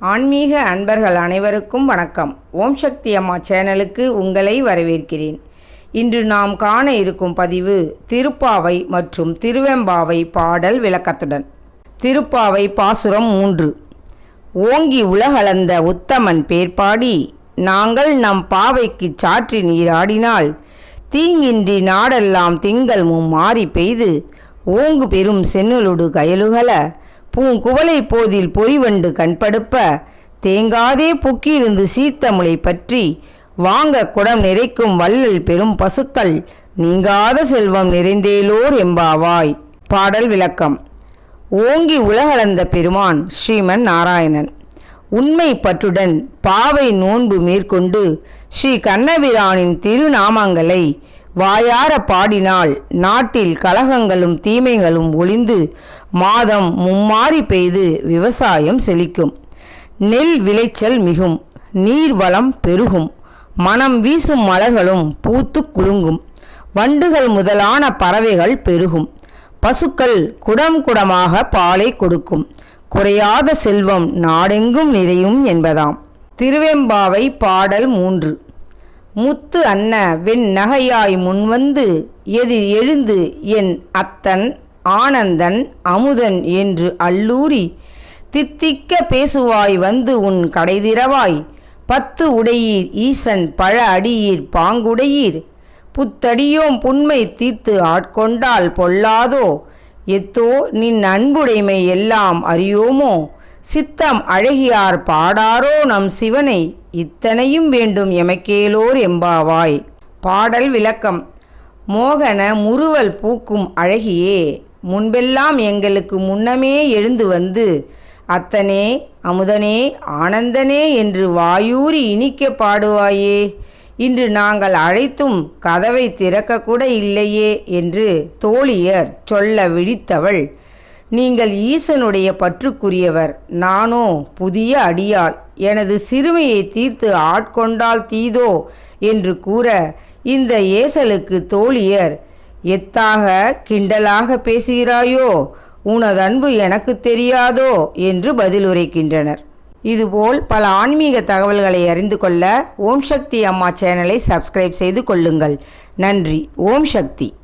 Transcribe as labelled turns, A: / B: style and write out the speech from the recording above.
A: ஆன்மீக அன்பர்கள் அனைவருக்கும் வணக்கம். ஓம் சக்தி அம்மா சேனலுக்கு உங்களை வரவேற்கிறேன். இன்று நாம் காண இருக்கும் பதிவு திருப்பாவை மற்றும் திருவெம்பாவை பாடல் விளக்கத்துடன். திருப்பாவை பாசுரம் மூன்று. ஓங்கி உலகளந்த உத்தமன் பேர்பாடி நாங்கள் நம் பாவைக்குச் சாற்றி நீராடினால் தீங்கின்றி நாடெல்லாம் திங்கள் மும்மாறி பெய்து ஓங்கு பெரும் சென்னலுடு கயலுகல பூங்குவலை போதில் பொறிவண்டு கண்படுப்ப தேங்காதே புக்கியிருந்து சீர்த்தமுளை பற்றி வாங்க குடம் நிறைக்கும் வள்ளல் பெரும் பசுக்கள் நீங்காத செல்வம் நிறைந்தேலோர் எம்பாவாய். பாடல் விளக்கம். ஓங்கி உலகளந்த பெருமான் ஸ்ரீமன் நாராயணன். உண்மை பற்றுடன் பாவை நோன்பு மேற்கொண்டு ஸ்ரீ கண்ணபிரானின் திருநாமங்களை வாயார பாடினால் நாட்டில் கலகங்களும் தீமைகளும் ஒளிந்து மாதம் மும்மாறி பெய்து விவசாயம் செழிக்கும். நெல் விளைச்சல் மிகும் நீர்வளம் பெருகும் மனம் வீசும் மலர்களும் பூத்து குலுங்கும் வண்டுகள் முதலான பறவைகள் பெருகும் பசுக்கள் குடம் குடமாக பாலை கொடுக்கும் குறையாத செல்வம் நாடெங்கும் நிறையும் என்பதாம். திருவெம்பாவை பாடல் மூன்று. முத்து அன்ன வெண் நகையாய் முன்வந்து எதிர் எழுந்து என் அத்தன் ஆனந்தன் அமுதன் என்று அல்லூரி தித்திக்க பேசுவாய் வந்து உன் கடைதிரவாய். பத்து உடையீர் ஈசன் பழ அடியீர் பாங்குடையீர். புத்தடியோம் புண்மை தீர்த்து ஆட்கொண்டால் பொல்லாதோ? எத்தோ நின் அன்புடைமை எல்லாம் அறியோமோ? சித்தம் அழகியார் பாடாரோ நம் சிவனை இத்தனையும் வேண்டும் எமக்கேலோர் எம்பாவாய். பாடல் விளக்கம் மோகன முறுவல் பூக்கும் அழகியே முன்பெல்லாம் எங்களுக்கு முன்னமே எழுந்து வந்து அத்தனே அமுதனே ஆனந்தனே என்று வாயூறி இனிக்க பாடுவாயே இன்று நாங்கள் அழைத்தும் கதவை திறக்கக்கூட இல்லையே என்று தோழியர் சொல்ல விழித்தவள் நீங்கள் ஈசனுடைய பற்றுக்குரியவர். நானோ புதிய அடியாள். எனது சிறுமையை தீர்த்து ஆட்கொண்டால் தீதோ? என்று கூற இந்த ஏசலுக்கு தோழியர் எத்தாக கிண்டலாக பேசுகிறாயோ? உனது அன்பு எனக்கு தெரியாதோ? என்று பதிலுரைக்கின்றனர். இதுபோல் பல ஆன்மீக தகவல்களை அறிந்து கொள்ள ஓம் சக்தி அம்மா சேனலை சப்ஸ்கிரைப் செய்து கொள்ளுங்கள். நன்றி. ஓம் சக்தி.